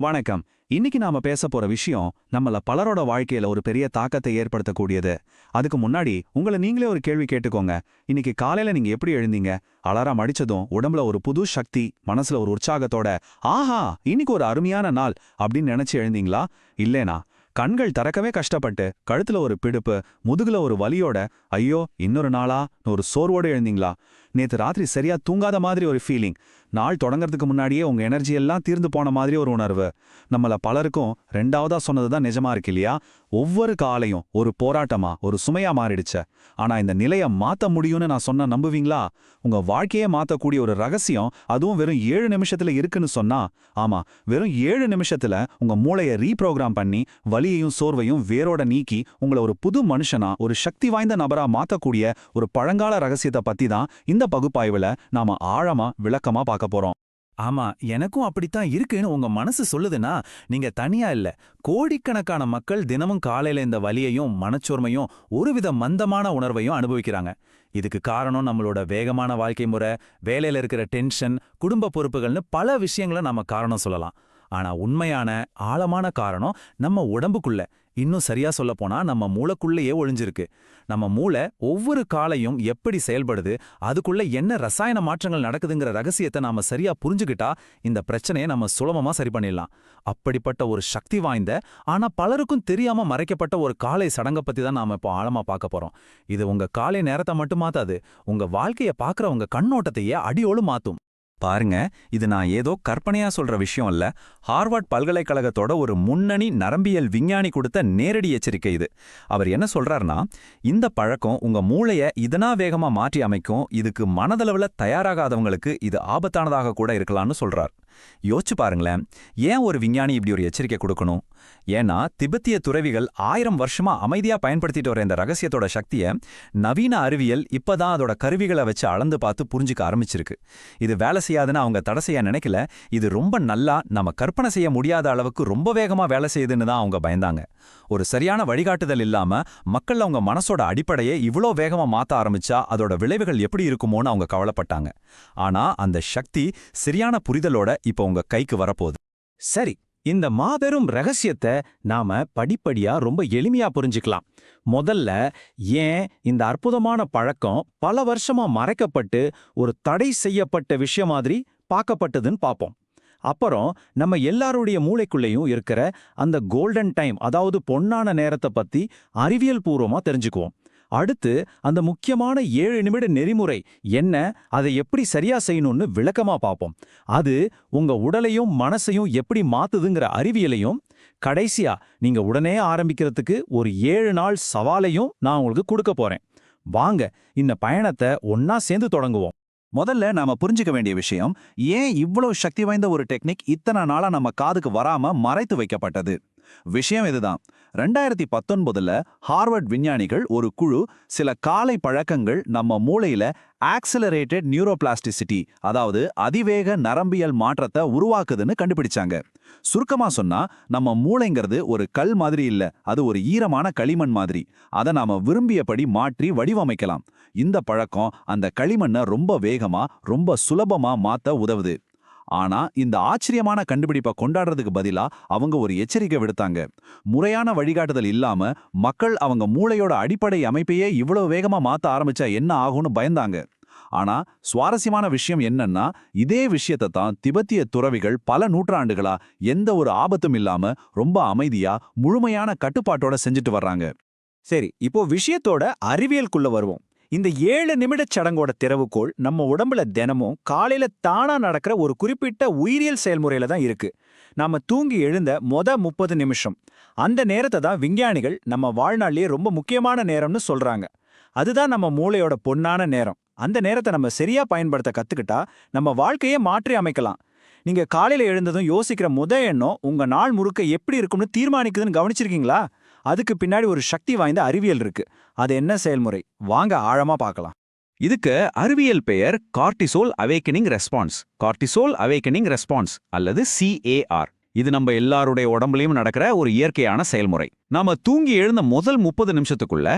வணக்கம். இன்னைக்கு நாம பேச போற விஷயம் நம்மள பலரோட வாழ்க்கையில ஒரு பெரிய தாக்கத்தை ஏற்படுத்தக்கூடியது. அதுக்கு முன்னாடி உங்களை நீங்களே ஒரு கேள்வி கேட்டுக்கோங்க. இன்னைக்கு காலையில நீங்க எப்படி எழுந்தீங்க? அலாரம் அடிச்சதும் உடம்புல ஒரு புது சக்தி மனசுல ஒரு உற்சாகத்தோட ஆஹா இன்னைக்கு ஒரு அருமையான நாள் அப்படின்னு நினைச்சு எழுந்தீங்களா? இல்லேனா. கண்கள் திறக்கவே கஷ்டப்பட்டு கழுத்துல ஒரு பிடிப்பு முதுகுல ஒரு வலியோட ஐயோ இன்னொரு நாளா? ஒரு சோர்வோட எழுந்தீங்களா? நேத்து ராத்திரி சரியா தூங்காத மாதிரி ஒரு ஃபீலிங் நாள் தொடங்கறதுக்கு முன்னாடியே உங்க எனர்ஜி எல்லாம் தீர்ந்து போன மாதிரி ஒரு உணர்வு. நம்மள பலருக்கும் ரெண்டாவதா சொன்னது தான் நிஜமா இருக்கு இல்லையா? ஒவ்வொரு காலையும் ஒரு போராட்டமா ஒரு சுமையா மாறிடுச்ச. ஆனா இந்த நிலையை மாத்த முடியும்னு நான் சொன்ன நம்புவீங்களா? உங்க வாழ்க்கையே மாத்தக்கூடிய ஒரு ரகசியம் அதுவும் வெறும் ஏழு நிமிஷத்துல இருக்குன்னு சொன்னா ஆமா வெறும் ஏழு நிமிஷத்துல உங்க மூளைய ரீப்ரோகிராம் பண்ணி வலியையும் சோர்வையும் வேரோட நீக்கி உங்களை ஒரு புது மனுஷனா ஒரு சக்தி வாய்ந்த நபரா மாத்தக்கூடிய ஒரு பழங்கால ரகசியத்தை பத்தி தான் இந்த பகுப்பாய்வுல நாம ஆழமா விளக்கமா பார்க்க போறோம். ஆமா எனக்கும் அப்படித்தான் இருக்குன்னு உங்க மனசு சொல்லுதுன்னா நீங்க தனியா இல்ல. கோடிக்கணக்கான மக்கள் தினமும் காலையில இந்த வலியையும் மனச்சோர்மையும் ஒருவித மந்தமான உணர்வையும் அனுபவிக்கிறாங்க. இதுக்கு காரணம் நம்மளோட வேகமான வாழ்க்கை முறை வேலையில இருக்கிற டென்ஷன் குடும்ப பொறுப்புகள்னு பல விஷயங்களை நம்ம காரணம் சொல்லலாம். ஆனா உண்மையான ஆழமான காரணம் நம்ம உடம்புக்குள்ள. இன்னும் சரியா சொல்ல போனா நம்ம மூளைக்குள்ளேயே ஒழிஞ்சிருக்கு. நம்ம மூளை ஒவ்வொரு காலையும் எப்படி செயல்படுது அதுக்குள்ள என்ன ரசாயன மாற்றங்கள் நடக்குதுங்கிற ரகசியத்தை நாம சரியா புரிஞ்சுக்கிட்டா இந்த பிரச்சனையை நம்ம சுலபமா சரி பண்ணிடலாம். அப்படிப்பட்ட ஒரு சக்தி வாய்ந்த ஆனா பலருக்கும் தெரியாம மறைக்கப்பட்ட ஒரு காலை சடங்க பத்தி தான் நாம இப்போ ஆழமா பார்க்க போறோம். இது உங்க காலை நேரத்தை மட்டும் மாத்தாது உங்க வாழ்க்கைய பாக்குற உங்க கண்ணோட்டத்தையே அடியோடு மாத்தும். பாருங்க இது நான் ஏதோ கற்பனையா சொல்ற விஷயம் இல்ல ஹார்வர்ட் பல்கலைக்கழகத்தோட ஒரு முன்னணி நரம்பியல் விஞ்ஞானி கொடுத்த நேரடி எச்சரிக்கை இது. அவர் என்ன சொல்றாருன்னா இந்த பழக்கம் உங்க மூளைய இதனா வேகமா மாற்றி அமைக்கும் இதுக்கு மனதளவுல தயாராகாதவங்களுக்கு இது ஆபத்தானதாக கூட இருக்கலாம்னு சொல்றார். யோசிச்சு பாருங்களேன். ஏன் ஒரு விஞ்ஞானி இப்படி ஒரு எச்சரிக்கை கொடுக்கணும்? ஏன்னா திபெத்திய துறவிகள் ஆயிரம் வருஷமா அமைதியா பயன்படுத்திட்டு வர இந்த ரகசியத்தோட சக்தியை நவீன அறிவியல் இப்பதான் அதோட கருவிகளை வச்சு அளந்து பார்த்து புரிஞ்சுக்க ஆரம்பிச்சிருக்கு. இது வேலை செய்யாதுன்னு அவங்க தடை செய்ய நினைக்கல. இது ரொம்ப நல்லா நம்ம கற்பனை செய்ய முடியாத அளவுக்கு ரொம்ப வேகமா வேலை செய்யுதுன்னு தான் அவங்க பயந்தாங்க. ஒரு சரியான வழிகாட்டுதல் இல்லாம மக்கள் அவங்க மனசோட அடிப்படையை இவ்வளோ வேகமா மாத்த ஆரம்பிச்சா அதோட விளைவுகள் எப்படி இருக்குமோன்னு அவங்க கவலைப்பட்டாங்க. ஆனா அந்த சக்தி சரியான புரிதலோட இப்போ உங்க கைக்கு வரப்போகுது. சரி இந்த மாபெரும் ரகசியத்தை நாம படிப்படியா ரொம்ப எளிமையா புரிஞ்சுக்கலாம். முதல்ல ஏன் இந்த அற்புதமான பழக்கம் பல வருஷமா மறைக்கப்பட்டு ஒரு தடை செய்யப்பட்ட விஷயம் மாதிரி பார்க்கப்பட்டதுன்னு பார்ப்போம். அப்புறம் நம்ம எல்லாருடைய மூளைக்குள்ளேயும் இருக்கிற அந்த கோல்டன் டைம் அதாவது பொன்னான நேரத்தை பத்தி அறிவியல் பூர்வமா தெரிஞ்சுக்குவோம். அடுத்து அந்த முக்கியமான ஏழு நிமிட நெறிமுறை என்ன? அதை எப்படி சரியா செய்யணும்னு விளக்கமா பார்ப்போம். அது உங்க உடலையும் மனசையும் எப்படி மாத்துதுங்கிற அறிவியலையும் கடைசியா நீங்க உடனே ஆரம்பிக்கிறதுக்கு ஒரு ஏழு நாள் சவாலையும் நான் உங்களுக்கு கொடுக்க போறேன். வாங்க இந்த பயணத்தை ஒன்னா சேர்ந்து தொடங்குவோம். முதல்ல நாம புரிஞ்சுக்க வேண்டிய விஷயம் ஏன் இவ்வளவு சக்தி வாய்ந்த ஒரு டெக்னிக் இத்தனை நாளா நம்ம காதுக்கு வராம மறைத்து வைக்கப்பட்டது? விஷயம் இதுதான். ரெண்டாயிரத்தி பத்தொன்பதுல ஹார்வர்ட் விஞ்ஞானிகள் ஒரு குழு சில காலை பழக்கங்கள் நம்ம மூளையில ஆக்சிலரேட்டட் நியூரோபிளாஸ்டிசிட்டி அதாவது அதிவேக நரம்பியல் மாற்றத்தை உருவாக்குதுன்னு கண்டுபிடிச்சாங்க. சுருக்கமா சொன்னா நம்ம மூளைங்கிறது ஒரு கல் மாதிரி இல்ல அது ஒரு ஈரமான களிமண் மாதிரி. அதை நாம விரும்பியபடி மாற்றி வடிவமைக்கலாம். இந்த பழக்கம் அந்த களிமண்ணை ரொம்ப வேகமா ரொம்ப சுலபமா மாத்த உதவுது. ஆனா இந்த ஆச்சரியமான கண்டுபிடிப்பை கொண்டாடுறதுக்கு பதிலா அவங்க ஒரு எச்சரிக்கை விடுத்தாங்க. முறையான வழிகாட்டுதல் இல்லாம மக்கள் அவங்க மூளையோட அடிப்படை அமைப்பையே இவ்வளவு வேகமா மாத்த ஆரம்பிச்சா என்ன ஆகும்னு பயந்தாங்க. ஆனா சுவாரஸ்யமான விஷயம் என்னன்னா இதே விஷயத்தை தான் திபெத்திய துறவிகள் பல நூற்றாண்டுகளா எந்த ஒரு ஆபத்தும் இல்லாம ரொம்ப அமைதியா முழுமையான கட்டுப்பாட்டோட செஞ்சுட்டு வர்றாங்க. சரி இப்போ விஷயத்தோட அறிவியலுக்குள்ள வருவோம். இந்த ஏழு நிமிடச் சடங்கோட திறவுகோள் நம்ம உடம்புல தினமும் காலையில தானா நடக்கிற ஒரு குறிப்பிட்ட உயிரியல் செயல்முறையில தான் இருக்கு. நாம தூங்கி எழுந்த மொத முப்பது நிமிஷம். அந்த நேரத்தை தான் விஞ்ஞானிகள் நம்ம வாழ்நாளிலேயே ரொம்ப முக்கியமான நேரம்னு சொல்றாங்க. அதுதான் நம்ம மூளையோட பொன்னான நேரம். அந்த நேரத்தை நம்ம சரியா பயன்படுத்த கத்துக்கிட்டா நம்ம வாழ்க்கையே மாற்றி அமைக்கலாம். நீங்க காலையில எழுந்ததும் யோசிக்கிற முத எண்ணம் உங்க நாள் முறுக்க எப்படி இருக்கும்னு தீர்மானிக்குதுன்னு கவனிச்சிருக்கீங்களா? அதுக்கு பின்னாடி ஒரு சக்தி வாய்ந்த அறிவியல் இருக்கு. அது என்ன செயல்முறை? வாங்க ஆழமா பார்க்கலாம். இதுக்கு அறிவியல் பெயர் cortisol awakening response. Cortisol awakening response அல்லது சிஏஆர் இது நம்ம எல்லாருடைய உடம்புலயும் நடக்கிற ஒரு இயற்கையான செயல்முறை. நாம தூங்கி எழுந்த முதல் முப்பது நிமிஷத்துக்குள்ள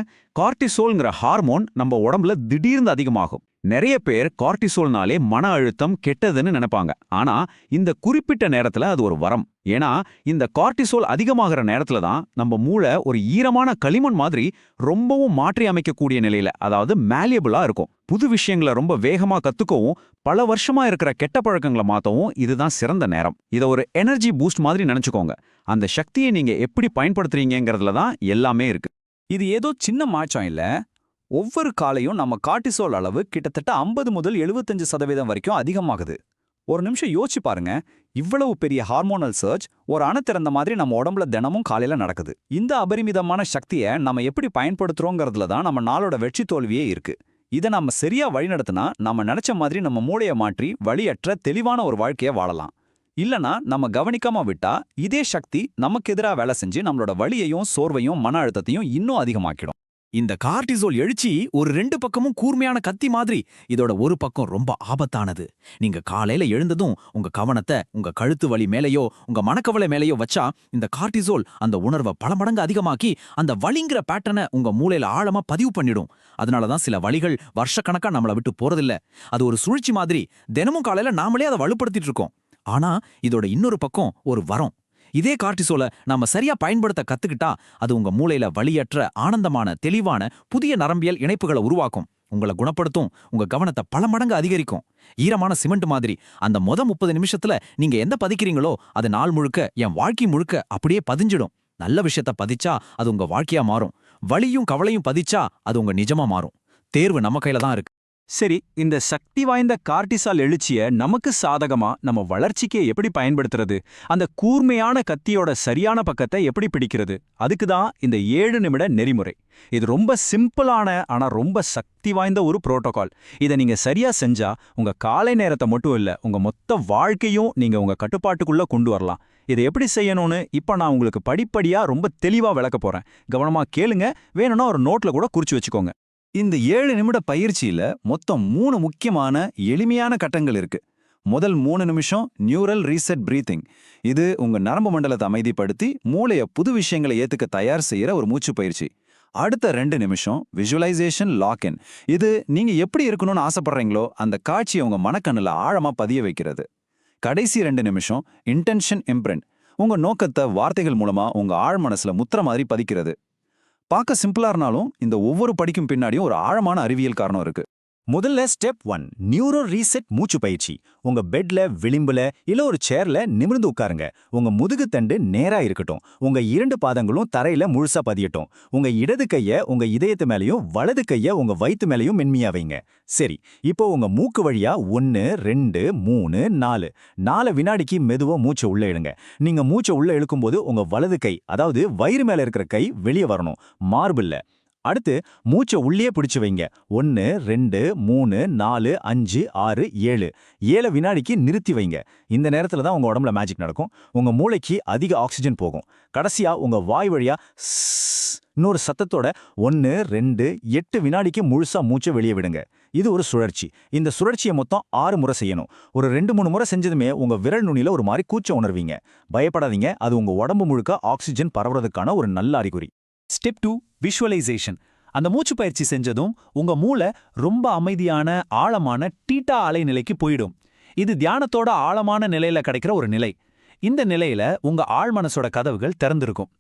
கார்டிசோல்ங்கிற ஹார்மோன் நம்ம உடம்புல திடீர்னு அதிகமாகும். நிறைய பேர் கார்டிசோல்னாலே மன அழுத்தம் கெட்டதுன்னு நினைப்பாங்க. ஆனா இந்த குறிப்பிட்ட நேரத்துல அது ஒரு வரம். ஏன்னா இந்த கார்டிசோல் அதிகமாகிற நேரத்துல தான் நம்ம மூளை ஒரு ஈரமான களிமண் மாதிரி ரொம்பவும் மாற்றி அமைக்கக்கூடிய நிலையில அதாவது மேலியபிளா இருக்கும். புது விஷயங்களை ரொம்ப வேகமா கத்துக்கவும் பல வருஷமா இருக்கிற கெட்ட பழக்கங்களை மாத்தவும் இதுதான் சிறந்த நேரம். இதை ஒரு எனர்ஜி பூஸ்ட் மாதிரி நினைச்சுக்கோங்க. அந்த சக்தியை நீங்க எப்படி பயன்படுத்துறீங்கிறதுல தான் எல்லாமே இருக்கு. இது ஏதோ சின்ன மாற்றம் இல்ல. ஒவ்வொரு காலையும் நம்ம கார்டிசோல் அளவு கிட்டத்தட்ட 50 முதல் 75% சதவீதம் வரைக்கும் அதிகமாகுது. ஒரு நிமிஷம் யோசிச்சு பாருங்க. இவ்வளவு பெரிய ஹார்மோனல் சர்ச் ஒரு அணை திறந்த மாதிரி நம்ம உடம்புல தினமும் காலையில நடக்குது. இந்த அபரிமிதமான சக்தியை நம்ம எப்படி பயன்படுத்துறோங்கிறதுல தான் நம்ம நாளோட வெற்றி தோல்வியே இருக்கு. இதை நம்ம சரியா வழிநடத்தினா நம்ம நினைச்ச மாதிரி நம்ம மூளையை மாற்றி வழியற்ற தெளிவான ஒரு வாழ்க்கைய வாழலாம். இல்லனா நம்ம கவனிக்காம விட்டா இதே சக்தி நமக்கு எதிராக வேலை செஞ்சு நம்மளோட வழியையும் சோர்வையும் மன அழுத்தத்தையும் இன்னும் அதிகமாக்கிடும். இந்த கார்டிசோல் எழுச்சி ஒரு ரெண்டு பக்கமும் கூர்மையான கத்தி மாதிரி. இதோட ஒரு பக்கம் ரொம்ப ஆபத்தானது. நீங்க காலையில எழுந்ததும் உங்க கவனத்தை உங்க கழுத்து வலி மேலேயோ உங்க மனக்கவலை மேலேயோ வச்சா இந்த கார்டிசோல் அந்த உணர்வை பல மடங்கு அதிகமாக்கி அந்த வலிங்கிற பேட்டர்னை உங்க மூளையில ஆழமா பதிவு பண்ணிடும். அதனாலதான் சில வழிகள் வருஷக்கணக்கா நம்மள விட்டு போறதில்ல. அது ஒரு சுழற்சி மாதிரி தினமும் காலையில நாமளே அதை வலுப்படுத்திட்டு இருக்கோம். ஆனா இதோட இன்னொரு பக்கம் ஒரு வரம். இதே கார்டிசோலை நாம சரியா பயன்படுத்த கத்துக்கிட்டா அது உங்க மூளையில வழியற்ற ஆனந்தமான தெளிவான புதிய நரம்பியல் இணைப்புகளை உருவாக்கும். உங்களை குணப்படுத்தும் உங்க கவனத்தை பல மடங்கு அதிகரிக்கும். ஈரமான சிமெண்ட் மாதிரி அந்த மொத முப்பது நிமிஷத்துல நீங்க எந்த பதிக்கிறீங்களோ அது நாள் முழுக்க என் வாழ்க்கை முழுக்க அப்படியே பதிஞ்சிடும். நல்ல விஷயத்த பதிச்சா அது உங்க வாழ்க்கையா மாறும். வலியும் கவலையும் பதிச்சா அது உங்க நிஜமா மாறும். தேர்வு நம்ம கையில தான் இருக்கு. சரி இந்த சக்தி வாய்ந்த கார்டிசால் எழுச்சிய நமக்கு சாதகமா நம்ம வளர்ச்சிக்கே எப்படி பயன்படுத்துறது? அந்த கூர்மையான கத்தியோட சரியான பக்கத்தை எப்படி பிடிக்கிறது? அதுக்கு தான் இந்த ஏழு நிமிட நெறிமுறை. இது ரொம்ப சிம்பிளான ஆனா ரொம்ப சக்தி வாய்ந்த ஒரு புரோட்டோகால். இதை நீங்க சரியா செஞ்சா உங்க காலை நேரத்தை மட்டும் இல்ல உங்க மொத்த வாழ்க்கையும் நீங்க உங்க கட்டுப்பாட்டுக்குள்ள கொண்டு வரலாம். இதை எப்படி செய்யணும்னு இப்ப நான் உங்களுக்கு படிப்படியா ரொம்ப தெளிவா விளக்க போறேன். கவனமா கேளுங்க வேணும்னா ஒரு நோட்ல கூட குறிச்சு வச்சுக்கோங்க. இந்த ஏழு நிமிட பயிற்சியில மொத்தம் மூணு முக்கியமான எளிமையான கட்டங்கள் இருக்கு. முதல் மூணு நிமிஷம் நியூரல் ரீசெட் பிரீத்திங். இது உங்க நரம்பு மண்டலத்தை அமைதிப்படுத்தி மூளைய புது விஷயங்களை ஏத்துக்க தயார் செய்யற ஒரு மூச்சு பயிற்சி. அடுத்த ரெண்டு நிமிஷம் விஷுவலைசேஷன் லாக்இன் இது நீங்க எப்படி இருக்கணும்னு ஆசைப்படுறீங்களோ அந்த காட்சியை உங்க மனக்கண்ணுல ஆழமா பதிய வைக்கிறது. கடைசி ரெண்டு நிமிஷம் இன்டென்ஷன் இம்ப்ரிண்ட் உங்க நோக்கத்தை வார்த்தைகள் மூலமா உங்க ஆழ் மனசுல முத்திர மாதிரி பதிக்கிறது. பார்க்க சிம்பிளா இருந்தாலும் இந்த ஒவ்வொரு படிக்கும் பின்னாடியும் ஒரு ஆழமான அறிவியல் காரணம் இருக்கு. முதல்ல ஸ்டெப் ஒன் நியூரோ ரீசெட் மூச்சு பயிற்சி. உங்க பெட்ல விளிம்புல இல்ல ஒரு சேர்ல நிமிர்ந்து உட்காருங்க. உங்க முதுகு தண்டு நேரா இருக்கட்டும். உங்க இரண்டு பாதங்களும் தரையில முழுசா பதியட்டும். உங்க இடது கைய உங்க இதயத்து மேலயும் வலது கைய உங்க வயிற்று மேலயும் மென்மையா வைங்க. சரி இப்போ உங்க மூக்கு வழியா ஒன்னு ரெண்டு மூணு நாலு. நாலு வினாடிக்கு மெதுவா மூச்சை உள்ள இழுங்க. நீங்க மூச்சை உள்ள இழுக்கும்போது உங்க வலது கை அதாவது வயிறு மேல இருக்கிற கை வெளியே வரணும். மார்பில்ல அடுத்து மூச்சை உள்ளே பிடிச்சு வைங்க. ஒன்று ரெண்டு மூணு நாலு அஞ்சு ஆறு ஏழு. ஏழு வினாடிக்கு நிறுத்தி வைங்க. இந்த நேரத்தில் தான் உங்கள் உடம்புல மேஜிக் நடக்கும். உங்கள் மூளைக்கு அதிக ஆக்சிஜன் போகும். கடைசியாக உங்கள் வாய் வழியாக இன்னொரு சத்தத்தோட ஒன்று ரெண்டு எட்டு வினாடிக்கு முழுசா மூச்சை வெளியே விடுங்க. இது ஒரு சுழற்சி. இந்த சுழற்சியை மொத்தம் ஆறு முறை செய்யணும். ஒரு ரெண்டு மூணு முறை செஞ்சதுமே உங்க விரல் நுனியில் ஒரு மாதிரி கூச்ச உணர்வீங்க. பயப்படாதீங்க. அது உங்க உடம்பு முழுக்க ஆக்சிஜன் பரவுறதுக்கான ஒரு நல்ல அறிகுறி. ஸ்டெப் டூ விஷுவலைசேஷன் அந்த மூச்சு பயிற்சி செஞ்சதும் உங்க மூளை ரொம்ப அமைதியான ஆழமான டீட்டா அலைநிலைக்கு போயிடும். இது தியானத்தோட ஆழமான நிலையில கிடைக்கிற ஒரு நிலை. இந்த நிலையில உங்க ஆழ் மனசோட கதவுகள் திறந்திருக்கும்.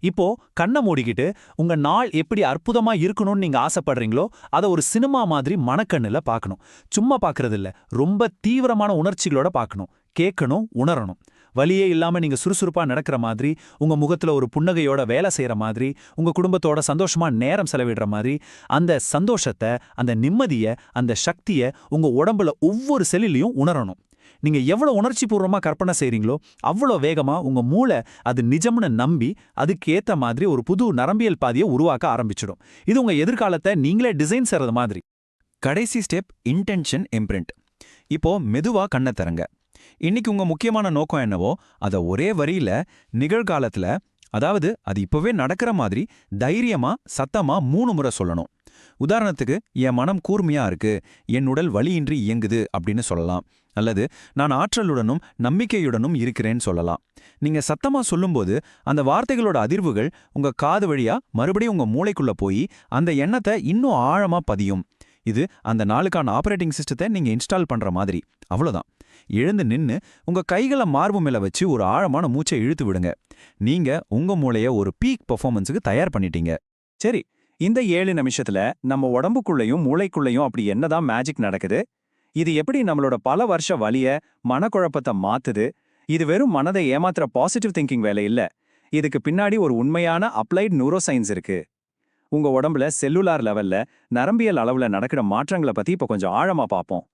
இப்போ கண்ணை மூடிக்கிட்டு உங்க நாள் எப்படி அற்புதமா இருக்கணும்னு நீங்க ஆசைப்படுறீங்களோ அதை ஒரு சினிமா மாதிரி மனக்கண்ணுல பார்க்கணும். சும்மா பார்க்கறது இல்ல ரொம்ப தீவிரமான உணர்ச்சிகளோட பார்க்கணும். கேட்கணும் உணரணும். வலியே இல்லாம நீங்க சுறுசுறுப்பா நடக்கிற மாதிரி உங்க முகத்துல ஒரு புன்னகையோட வேலை செய்யற மாதிரி உங்க குடும்பத்தோட சந்தோஷமா நேரம் செலவிடுற மாதிரி அந்த சந்தோஷத்தை அந்த நிம்மதிய அந்த சக்திய உங்க உடம்புல ஒவ்வொரு செல்லிலையும் உணரணும். நீங்க எவ்வளவு உணர்ச்சி பூர்வமா கற்பனை செய்றீங்களோ அவ்வளோ வேகமா உங்க மூளை அது நிஜம்னு நம்பி அதுக்கேத்த மாதிரி ஒரு புது நரம்பியல் பாதையை உருவாக்க ஆரம்பிச்சிடும். இது உங்க எதிர்காலத்தை நீங்களே டிசைன் செய்யறது மாதிரி. கடைசி ஸ்டெப் இன்டென்ஷன் இம்ப்ரிண்ட். இப்போ மெதுவா கண்ணை திறங்க. இன்னைக்கு உங்க முக்கியமான நோக்கம் என்னவோ அதை ஒரே வரியில நிகழ்காலத்துல அதாவது அது இப்பவே நடக்கிற மாதிரி தைரியமா சத்தமா மூணு முறை சொல்லணும். உதாரணத்துக்கு என் மனம் கூர்மையா இருக்கு என் உடல் வலியின்றி இயங்குது அப்படின்னு சொல்லலாம். அல்லது நான் ஆற்றலுடனும் நம்பிக்கையுடனும் இருக்கிறேன்னு சொல்லலாம். நீங்க சத்தமா சொல்லும்போது அந்த வார்த்தைகளோட அதிர்வுகள் உங்க காது வழியா மறுபடியும் உங்க மூளைக்குள்ள போய் அந்த எண்ணத்தை இன்னும் ஆழமா பதியும். இது அந்த நாளுக்கான ஆபரேட்டிங் சிஸ்டத்தை நீங்க இன்ஸ்டால் பண்ற மாதிரி. அவ்வளோதான் எழுந்து நின்னு உங்க கைகளை மார்பு மேல வச்சு ஒரு ஆழமான மூச்சை இழுத்து விடுங்க. நீங்க உங்க மூளைய ஒரு பீக் பெர்ஃபார்மன்ஸுக்கு தயார் பண்ணிட்டீங்க. சரி இந்த ஏழு நிமிஷத்துல நம்ம உடம்புக்குள்ளேயும் மூளைக்குள்ளேயும் அப்படி என்னதான் மேஜிக் நடக்குது? இது எப்படி நம்மளோட பல வருஷ வழிய மனக்குழப்பத்தை மாத்துது? இது வெறும் மனதை ஏமாத்துற பாசிட்டிவ் திங்கிங் வேலை இல்ல. இதுக்கு பின்னாடி ஒரு உண்மையான அப்ளைட் நியூரோ சயின்ஸ் இருக்கு. உங்க உடம்புல செல்லுலார் லெவல்ல நரம்பியல் அளவுல நடக்கிற மாற்றங்களை பத்தி இப்ப கொஞ்சம் ஆழமா பார்ப்போம்.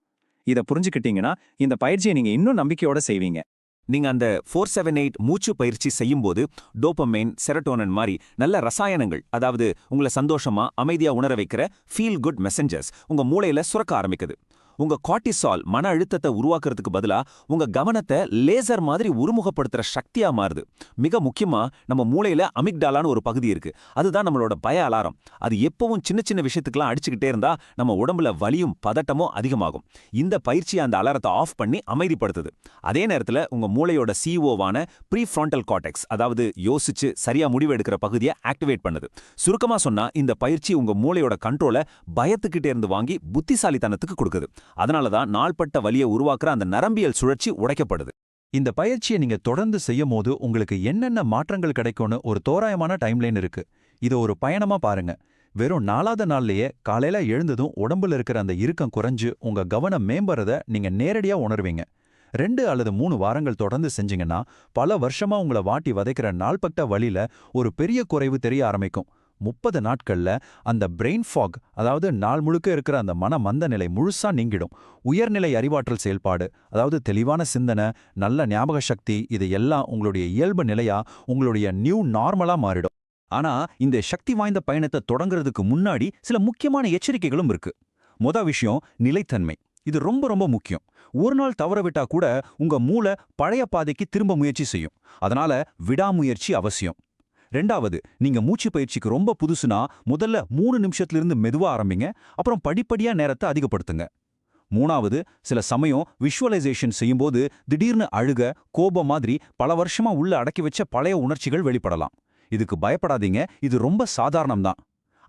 இத புரிஞ்சுக்கிட்டீங்கன்னா இந்த பயிற்சியை நீங்க இன்னும் நம்பிக்கையோட செய்வீங்க. நீங்க அந்த ஃபோர் செவன் எயிட் மூச்சு பயிற்சி செய்யும்போது டோப்பமைன் செரட்டோனன் மாதிரி நல்ல ரசாயனங்கள் அதாவது உங்களை சந்தோஷமா அமைதியா உணர வைக்கிற ஃபீல் குட் மெசஞ்சர்ஸ் உங்க மூளையில சுரக்க ஆரம்பிக்குது. உங்க கார்டிசால் மன அழுத்தத்தை உருவாக்குறதுக்கு பதிலா உங்க கவனத்தை லேசர் மாதிரி உருமுகப்படுத்துற சக்தியா மாறுது. மிக முக்கியமா நம்ம மூளையில அமிக்டாலான்னு ஒரு பகுதி இருக்கு. அதுதான் நம்மளோட பய அலாரம். அது எப்பவும் சின்ன சின்ன விஷயத்துக்கெல்லாம் அடிச்சுக்கிட்டே இருந்தா நம்ம உடம்புல வலியும் பதட்டமும் அதிகமாகும். இந்த பயிற்சி அந்த அலாரத்தை ஆஃப் பண்ணி அமைதிப்படுத்துது. அதே நேரத்துல உங்க மூளையோட சிஓவான ப்ரீ காட்டெக்ஸ் அதாவது யோசிச்சு சரியா முடிவு எடுக்கிற பகுதியை ஆக்டிவேட் பண்ணுது. சுருக்கமா சொன்னா இந்த பயிற்சி உங்க மூளையோட கண்ட்ரோலை பயத்துக்கிட்டே இருந்து வாங்கி புத்திசாலித்தனத்துக்கு கொடுக்குது. அதனால தான் நாள்பட்ட வலியை உருவாக்குற அந்த நரம்பியல் சுழற்சி உடைக்கப்படுது. இந்த பயிற்சியை நீங்க தொடர்ந்து செய்யும் போது உங்களுக்கு என்னென்ன மாற்றங்கள் கிடைக்கும்னு ஒரு தோராயமான டைம்லைன் இருக்கு. இதை ஒரு பயணமா பாருங்க. வெறும் நாலாவது நாள்லயே காலையில எழுந்ததும் உடம்புல இருக்கிற அந்த இறுக்கம் குறைஞ்சு உங்க கவனம் மேம்பறத நீங்க நேரடியா உணர்வீங்க. ரெண்டு அல்லது மூணு வாரங்கள் தொடர்ந்து செஞ்சீங்கன்னா பல வருஷமா உங்களை வாட்டி வதைக்கிற நாள்பட்ட வழியில ஒரு பெரிய குறைவு தெரிய ஆரம்பிக்கும். முப்பது நாட்கள்ல அந்த பிரெயின் ஃபாக் அதாவது நாள் முழுக்க இருக்கிற அந்த மன மந்த நிலை முழுசா நீங்கிடும். உயர்நிலை அறிவாற்றல் செயல்பாடு அதாவது தெளிவான சிந்தனை நல்ல ஞாபக சக்தி இது எல்லாம் உங்களுடைய இயல்பு நிலையா உங்களுடைய நியூ நார்மலா மாறிடும். ஆனா இந்த சக்தி வாய்ந்த பயணத்தை தொடங்குறதுக்கு முன்னாடி சில முக்கியமான எச்சரிக்கைகளும் இருக்கு. மொத விஷயம் நிலைத்தன்மை. இது ரொம்ப ரொம்ப முக்கியம். ஒரு நாள் தவற விட்டா கூட உங்க மூளை பழைய பாதைக்கு திரும்ப முயற்சி செய்யும். அதனால விடாமுயற்சி அவசியம். ரெண்டாவது நீங்க மூச்சு பயிற்சிக்கு ரொம்ப புதுசுனா முதல்ல மூணு நிமிஷத்துல இருந்து மெதுவா ஆரம்பிங்க அப்புறம் படிப்படியா நேரத்தை அதிகப்படுத்துங்க. மூணாவது சில சமயம் விஷுவலைசேஷன் செய்யும்போது திடீர்னு அழுக கோபம் மாதிரி பல வருஷமா உள்ள அடக்கி வச்ச பழைய உணர்ச்சிகள் வெளிப்படலாம். இதுக்கு பயப்படாதீங்க இது ரொம்ப சாதாரணம் தான்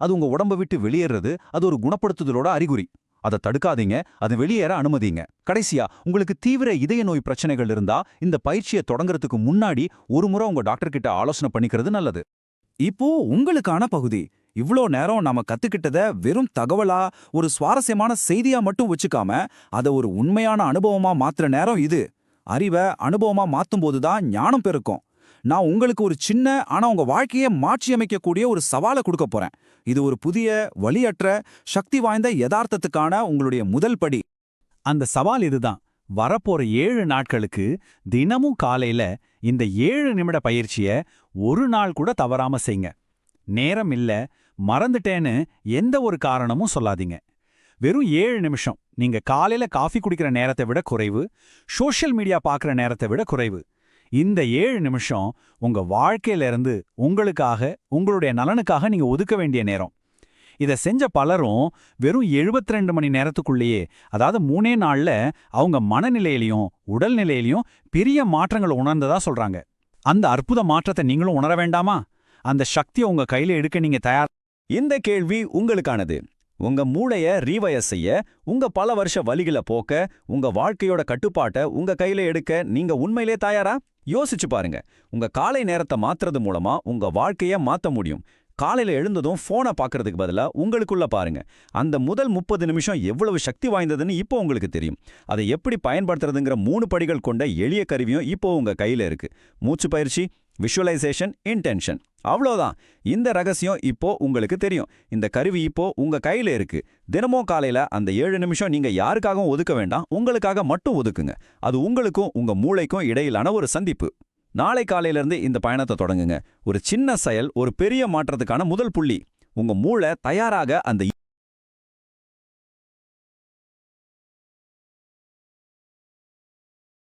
அது உங்க உடம்ப விட்டு வெளியேறது அது ஒரு குணப்படுத்துதலோட அறிகுறி. அதை தடுக்காதீங்க அதை வெளியேற அனுமதிங்க. கடைசியா உங்களுக்கு தீவிர இதய நோய் பிரச்சனைகள் இருந்தா இந்த பயிற்சியை தொடங்குறதுக்கு முன்னாடி ஒரு முறை உங்க டாக்டர் கிட்ட ஆலோசனை பண்ணிக்கிறது நல்லது. இப்போ உங்களுக்கான பகுதி. இவ்ளோ நேரம் நாம கத்துக்கிட்டத வெறும் தகவலா ஒரு சுவாரஸ்யமான செய்தியா மட்டும் வச்சுக்காம அத ஒரு உண்மையான அனுபவமா மாத்துற நேரம் இது. அறிவை அனுபவமா மாத்தும் போதுதான் ஞானம் பெருக்கும். நான் உங்களுக்கு ஒரு சின்ன ஆனா உங்க வாழ்க்கையை மாற்றியமைக்கக்கூடிய ஒரு சவாலை கொடுக்க போறேன். இது ஒரு புதிய வழியற்ற சக்தி வாய்ந்த யதார்த்தத்துக்கான உங்களுடைய முதல் படி. அந்த சவால் இதுதான். வரப்போற ஏழு நாட்களுக்கு தினமும் காலையில இந்த ஏழு நிமிட பயிற்சிய ஒரு நாள் கூட தவறாம செய்யுங்க நேரம் இல்ல மறந்துட்டேன்னு எந்த ஒரு காரணமும் சொல்லாதீங்க. வெறும் ஏழு நிமிஷம். நீங்க காலையில காஃபி குடிக்கிற நேரத்தை விட குறைவு. சோஷியல் மீடியா பார்க்குற நேரத்தை விட குறைவு. இந்த ஏழு நிமிஷம் உங்க வாழ்க்கையில இருந்து உங்களுக்காக உங்களுடைய நலனுக்காக நீங்க ஒதுக்க வேண்டிய நேரம். இதை செஞ்ச பலரும் வெறும் 72 மணி நேரத்துக்குள்ளேயே அதாவது மூணே நாள்ல அவங்க மனநிலையிலையும் உடல்நிலையிலையும் பெரிய மாற்றங்களை உணர்ந்ததா சொல்றாங்க. அந்த அற்புத மாற்றத்தை நீங்களும் உணர வேண்டாமா? அந்த சக்தியை உங்க கையில எடுக்க நீங்க தயார். இந்த கேள்வி உங்களுக்கானது. உங்க மூளைய ரீவயர் செய்ய உங்க பல வருஷ வலிகளை போக்க உங்க வாழ்க்கையோட கட்டுப்பாட்டை உங்க கையில எடுக்க நீங்க உண்மையிலே தயாரா? யோசிச்சு பாருங்க. உங்க காலை நேரத்தை மாத்துறது மூலமா உங்க வாழ்க்கைய மாத்த முடியும். காலையில எழுந்ததும் போனை பார்க்கறதுக்கு பதிலா உங்களுக்குள்ள பாருங்க. அந்த முதல் முப்பது நிமிஷம் எவ்வளவு சக்தி வாய்ந்ததுன்னு இப்போ உங்களுக்கு தெரியும். அதை எப்படி பயன்படுத்துறதுங்கிற மூணு படிகள் கொண்ட எளிய கருவியும் இப்போ உங்க கையில இருக்கு. மூச்சு பயிற்சி விஷுவலைசேஷன் இன்டென்ஷன் அவ்வளோதான் இந்த ரகசியம் இப்போ உங்களுக்கு தெரியும். இந்த கருவி இப்போ உங்க கையில இருக்கு. தினமும் காலையில அந்த ஏழு நிமிஷம் நீங்க யாருக்காகவும் ஒதுக்க வேண்டாம். உங்களுக்காக மட்டும் ஒதுக்குங்க. அது உங்களுக்கும் உங்க மூளைக்கும் இடையிலான ஒரு சந்திப்பு. நாளை காலையில இருந்து இந்த பயணத்தை தொடங்குங்க. ஒரு சின்ன செயல் ஒரு பெரிய மாற்றத்துக்கான முதல் புள்ளி. உங்க மூளை தயாராக அந்த